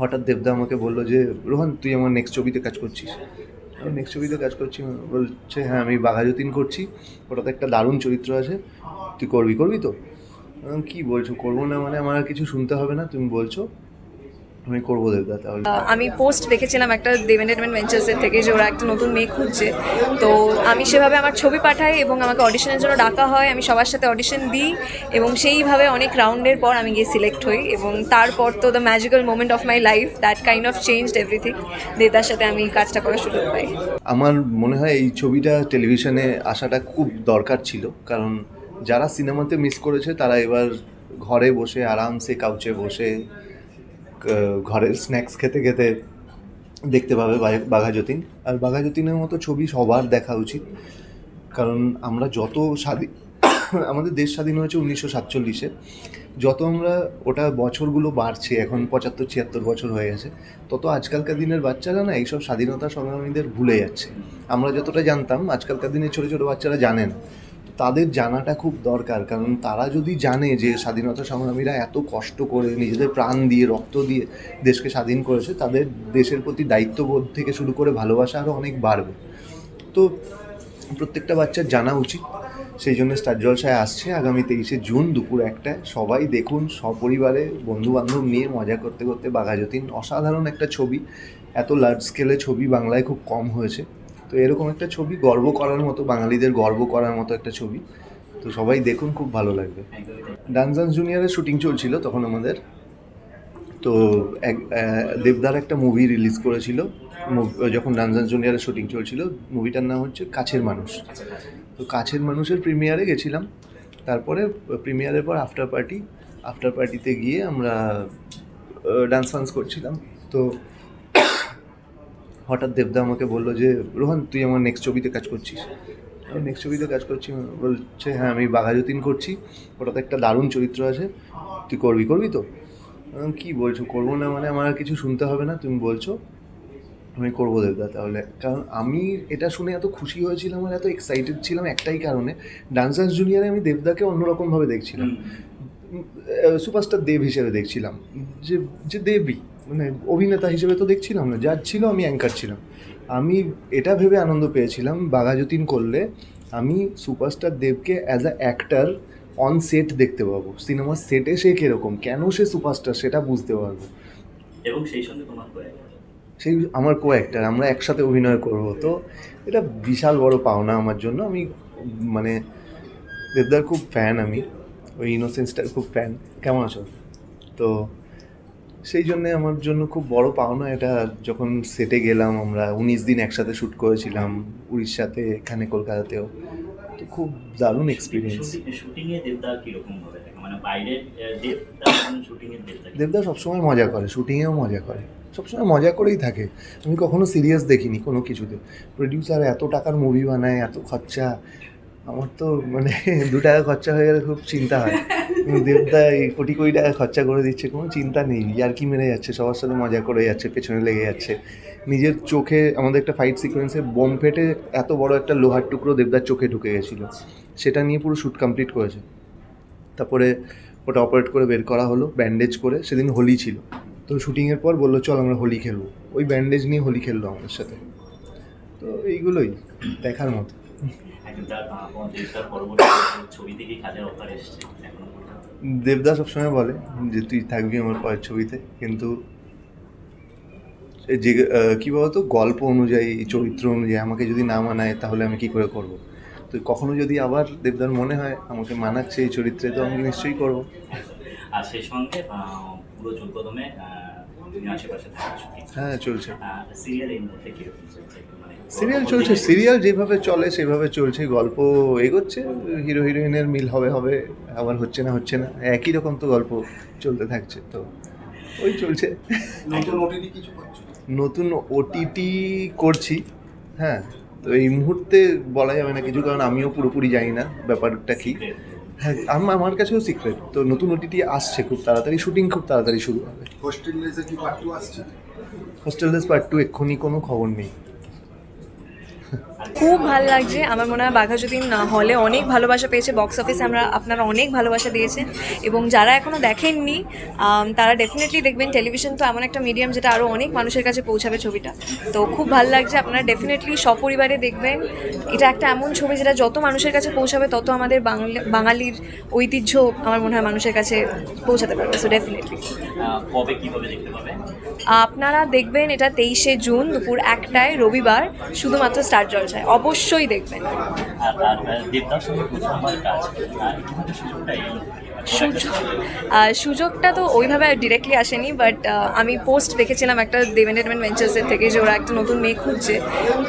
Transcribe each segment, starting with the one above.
হঠাৎ দেবদা আমাকে বলল যে, রোহন, তুই আমার নেক্সট ছবিতে কাজ করছিস। আমি নেক্সট ছবিতে কাজ করছি বলছে হ্যাঁ আমি বাঘা যতীন করছি, ওটাতে একটা দারুণ চরিত্র আছে, তুই করবি করবি তো? কি বলছো, করব না মানে আমার আর কিছু শুনতে হবে না, তুমি বলছো। আমি করব দেবদা তাহলে। আমি পোস্ট দেখেছিলাম একটা দেব এন্টারটেনমেন্ট ভেঞ্চার্সের থেকে যে ওরা একটা নতুন মেয়ে খুঁজছে। তো আমি সেভাবে আমার ছবি পাঠাই এবং আমাকে অডিশনের জন্য ডাকা হয়। আমি সবার সাথে অডিশন দিই এবং সেইভাবে অনেক রাউন্ডের পর আমি গিয়ে সিলেক্ট হই এবং তারপর তো the magical moment of my life that kind of changed everything দেদার সাথে আমি কাজটা করার সুযোগ পাই আমার মনে হয় এই ছবিটা টেলিভিশনে আসাটা খুব দরকার ছিল। কারণ যারা সিনেমাতে মিস করেছে তারা এবার ঘরে বসে আরামসে কাউচে বসে ঘরের স্ন্যাক্স খেতে খেতে দেখতে পাবে বাঘা যতীন আর বাঘাযতীনের মতো ছবি সবার দেখা উচিত। কারণ আমরা যত স্বাধীন আমাদের দেশ স্বাধীন হয়েছে উনিশশো সাতচল্লিশে। যত আমরা ওটা বছরগুলো বাড়ছে, এখন পঁচাত্তর, ছিয়াত্তর বছর হয়ে গেছে, তত আজকালকার দিনের বাচ্চারা না এইসব স্বাধীনতা সংগ্রামীদের ভুলে যাচ্ছে। আমরা যতটা জানতাম, আজকালকার দিনের ছোটো ছোটো বাচ্চারা জানে না। তাদের জানাটা খুব দরকার। কারণ তারা যদি জানে যে স্বাধীনতা সংগ্রামীরা এত কষ্ট করে নিজেদের প্রাণ দিয়ে, রক্ত দিয়ে দেশকে স্বাধীন করেছে, তাদের দেশের প্রতি দায়িত্ববোধ থেকে শুরু করে ভালোবাসা আরও অনেক বাড়বে। তো প্রত্যেকটা বাচ্চার জানা উচিত। সেই জন্য স্টার জলসায় আসছে আগামী তেইশে জুন দুপুর একটায়। সবাই দেখুন, সপরিবারে বন্ধু বান্ধব নিয়ে মজা করতে করতে বাঘাযতীন। অসাধারণ একটা ছবি। এত লার্জ স্কেলে ছবি বাংলায় খুব কম হয়েছে। তো এরকম একটা ছবি, গর্ব করার মতো, বাঙালিদের গর্ব করার মতো একটা ছবি। তো সবাই দেখুন, খুব ভালো লাগবে। ডান্স জুনিয়রের শুটিং চলছিল তখন আমাদের। তো এক দেবদার একটা মুভি রিলিজ করেছিল। যখন ডান্স জুনিয়রের শুটিং চলছিল মুভিটার নাম হচ্ছে কাছের মানুষ। তো কাছের মানুষের প্রিমিয়ারে গেছিলাম। তারপরে প্রিমিয়ারের পর আফটার পার্টি আফটার পার্টিতে গিয়ে আমরা ডান্স ফান্স করছিলাম। তো হঠাৎ দেবদা আমাকে বলল যে রোহন তুই আমার নেক্সট ছবিতে কাজ করছিস। আমি নেক্সট ছবিতে কাজ করছি বলছে হ্যাঁ আমি বাঘাযতীন করছি ওটাতে একটা দারুণ চরিত্র আছে তুই করবি করবি তো? কি বলছো করব না মানে আমার আর কিছু শুনতে হবে না তুমি বলছো আমি করব দেবদা তাহলে। কারণ আমি এটা শুনে এত খুশি হয়েছিলাম আর এত এক্সাইটেড ছিলাম একটাই কারণে ডান্স ডান্স জুনিয়রে আমি দেবদাকে অন্যরকমভাবে দেখছিলাম। সুপারস্টার দেব হিসেবে দেখছিলাম যে যে দেবী। মানে অভিনেতা হিসেবে তো দেখছিলাম না যার ছিল আমি অ্যাঙ্কার ছিলাম। আমি এটা ভেবে আনন্দ পেয়েছিলাম বাঘা যতীন করলে আমি সুপারস্টার দেবকে as a actor on set দেখতে পাবো। সিনেমার সেটে সে কীরকম? কেন সে সুপারস্টার সেটা বুঝতে পারব। এবং সেই সঙ্গে তোমার সেই আমার কো অ্যাক্টার আমরা একসাথে অভিনয় করব। তো এটা বিশাল বড় পাওনা আমার জন্য। আমি মানে দেবদার খুব ফ্যান আমি ওই ইনোসেন্সটার খুব ফ্যান কেমন আছো? তো সেই জন্যে আমার জন্য খুব বড় পাওনা এটা যখন সেটে গেলাম আমরা উনিশ দিন একসাথে শ্যুট করেছিলাম উড়িষ্যাতে এখানে কলকাতাতেও। তো খুব দারুণ এক্সপিরিয়েন্স মানে বাইরের দেবদা সবসময় মজা করে শুটিংয়েও মজা করে। সবসময় মজা করেই থাকে। আমি কখনো সিরিয়াস দেখিনি কোনো কিছুতে। প্রডিউসার এত টাকার মুভি বানায় এত খরচা। আমার তো মানে দু টাকা খরচা হয়ে গেলে খুব চিন্তা হয়। দেবদা এই কোটি কোটি টাকা খরচা করে দিচ্ছে, কোনো চিন্তা নেই। আর কি মেরে যাচ্ছে, সবার সাথে মজা করে যাচ্ছে, পেছনে লেগে যাচ্ছে। নিজের চোখে আমাদের একটা ফাইট সিকোয়েন্সে বোম ফেটে এত বড় একটা লোহার টুকরো দেবদার চোখে ঢুকে গেছিল। সেটা নিয়ে পুরো শ্যুট কমপ্লিট করেছে। তারপরে ওটা অপারেট করে বের করা হলো ব্যান্ডেজ করে, সেদিন হোলি ছিল। তো শুটিংয়ের পর বলল, চল আমরা হোলি খেলব। ওই ব্যান্ডেজ নিয়ে হোলি খেললো আমাদের সাথে। তো এইগুলোই, দেখার মতো। দেবদা সবসময় বলে যে, তুই থাকবি আমার পরের ছবিতে। কিন্তু যে কী বলতো, গল্প অনুযায়ী, চরিত্র অনুযায়ী আমাকে যদি না মানায়, তাহলে আমি কি করে করব? তো কখনো যদি আবার দেবদার মনে হয়, আমাকে মানাচ্ছে এই চরিত্রে, তো আমি নিশ্চয়ই করব। আর সেই সঙ্গে আহ, পুরো যোগ্যতমে আশেপাশে হ্যাঁ চলছে। সিরিয়াল এই মুহূর্তে কীরকম চলছে? মানে সিরিয়াল চলছে সিরিয়াল যেভাবে চলে সেভাবে চলছে গল্প এগোচ্ছে হিরো হিরোইনের মিল হবে হবে আবার হচ্ছে না হচ্ছে না একই রকম তো গল্প চলতে থাকছে তো ওই চলছে। নতুন ওটিটি কিছু নতুন ওটিটি করছি হ্যাঁ তো এই মুহূর্তে বলা যাবে না কিছু কারণ আমিও পুরোপুরি জানি না ব্যাপারটা কি। হ্যাঁ আমার কাছেও সিক্রেট তো নতুন ওটিটি আসছে খুব তাড়াতাড়ি শুটিং খুব তাড়াতাড়ি শুরু হবে। হোস্টেল ডেজে কি পার্ট টু আসছে? হোস্টেল ডেজ পার্ট টু এক্ষুনি কোনো খবর নেই। খুব ভালো লাগছে। আমার মনে হয় বাঘাযতীন হলে অনেক ভালোবাসা পেয়েছে। বক্স অফিসে আমরা আপনারা অনেক ভালোবাসা দিয়েছেন। এবং যারা এখনও দেখেননি তারা ডেফিনেটলি দেখবেন। টেলিভিশন তো এমন একটা মিডিয়াম যেটা আরও অনেক মানুষের কাছে পৌঁছাবে ছবিটা। তো খুব ভালো লাগছে। আপনারা ডেফিনেটলি সপরিবারে দেখবেন। এটা একটা এমন ছবি যেটা যত মানুষের কাছে পৌঁছাবে তত আমাদের বাংলা বাঙালির ঐতিহ্য আমার মনে হয় মানুষের কাছে পৌঁছাতে পারবে। সো ডেফিনেটলি আপনারা দেখবেন এটা তেইশে জুন দুপুর একটায় রবিবার শুধুমাত্র স্টার জলসায় অবশ্যই দেখবেন। আর সঙ্গে প্রথমবার কাজ কীভাবে সুযোগটা এলো। সুযোগ সুযোগটা তো ওইভাবে ডিরেক্টলি আসেনি বাট আমি পোস্ট দেখেছিলাম একটা দেব এন্টারটেনমেন্ট ভেঞ্চার্সের থেকে যে ওরা একটা নতুন মেয়ে খুঁজছে।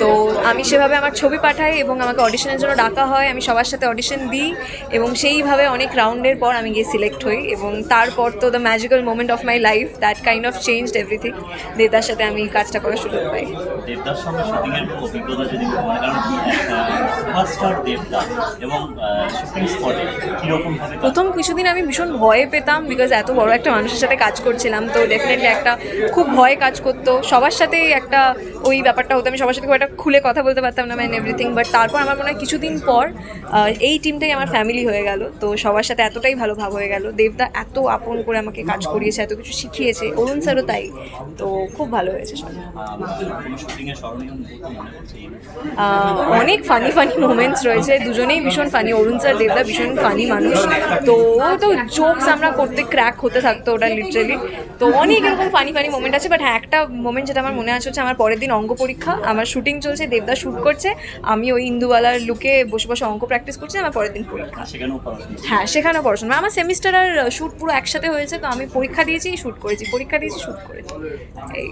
তো আমি সেভাবে আমার ছবি পাঠাই এবং আমাকে অডিশনের জন্য ডাকা হয় আমি সবার সাথে অডিশন দিই এবং সেইভাবে অনেক রাউন্ডের পর আমি গিয়ে সিলেক্ট হই এবং তারপর তো the magical moment of my life that kind of changed everything দেবদার সাথে আমি কাজটা করার সুযোগ পাই দেবদার সঙ্গে শুটিং অভিজ্ঞতা যদি মনে কারণ সুপারস্টার দেবদা এবং শুটিং স্পটে কীরকম প্রথম কিছুদিন আমি ভীষণ ভয় পেতাম বিকজ এত বড় একটা মানুষের সাথে কাজ করছিলাম। তো ডেফিনেটলি একটা খুব ভয় কাজ করতো। সবার সাথেই একটা ওই ব্যাপারটা হতো। আমি সবার সাথে খুব একটা খুলে কথা বলতে পারতাম না ম্যান এভরিথিং বাট তারপর আমার মনে হয় কিছুদিন পর এই টিমটাই আমার ফ্যামিলি হয়ে গেল। তো সবার সাথে এতটাই ভালো ভাব হয়ে গেল। দেবদা এত আপন করে আমাকে কাজ করিয়েছে, এত কিছু শিখিয়েছে। অরুণ স্যারও তাই। তো খুব ভালো হয়েছে অনেক ফানি ফানি মোমেন্টস রয়েছে। দুজনেই ভীষণ ফানি অরুণ স্যার, দেবদা ভীষণ ফানি মানুষ। তো তো জোকস আমরা করতে ক্র্যাক হতে থাকতো ওটা লিটারেলি তো অনেক এরকম ফানি ফানি মোমেন্ট আছে বাট হ্যাঁ একটা মোমেন্ট যেটা আমার মনে আছে হচ্ছে আমার পরের দিন অঙ্ক পরীক্ষা আমার শুটিং চলছে দেবদা শ্যুট করছে আমি ওই ইন্দুবালার লুকে বসে বসে অঙ্ক প্র্যাকটিস করছি আমার পরের দিন পরীক্ষা। পড়াশোনা হ্যাঁ সেখানেও পড়াশোনা। আমার সেমিস্টার আর শ্যুট পুরো একসাথে হয়েছে তো আমি পরীক্ষা দিয়েছি শ্যুট করেছি পরীক্ষা দিয়েছি শ্যুট করেছি। এই।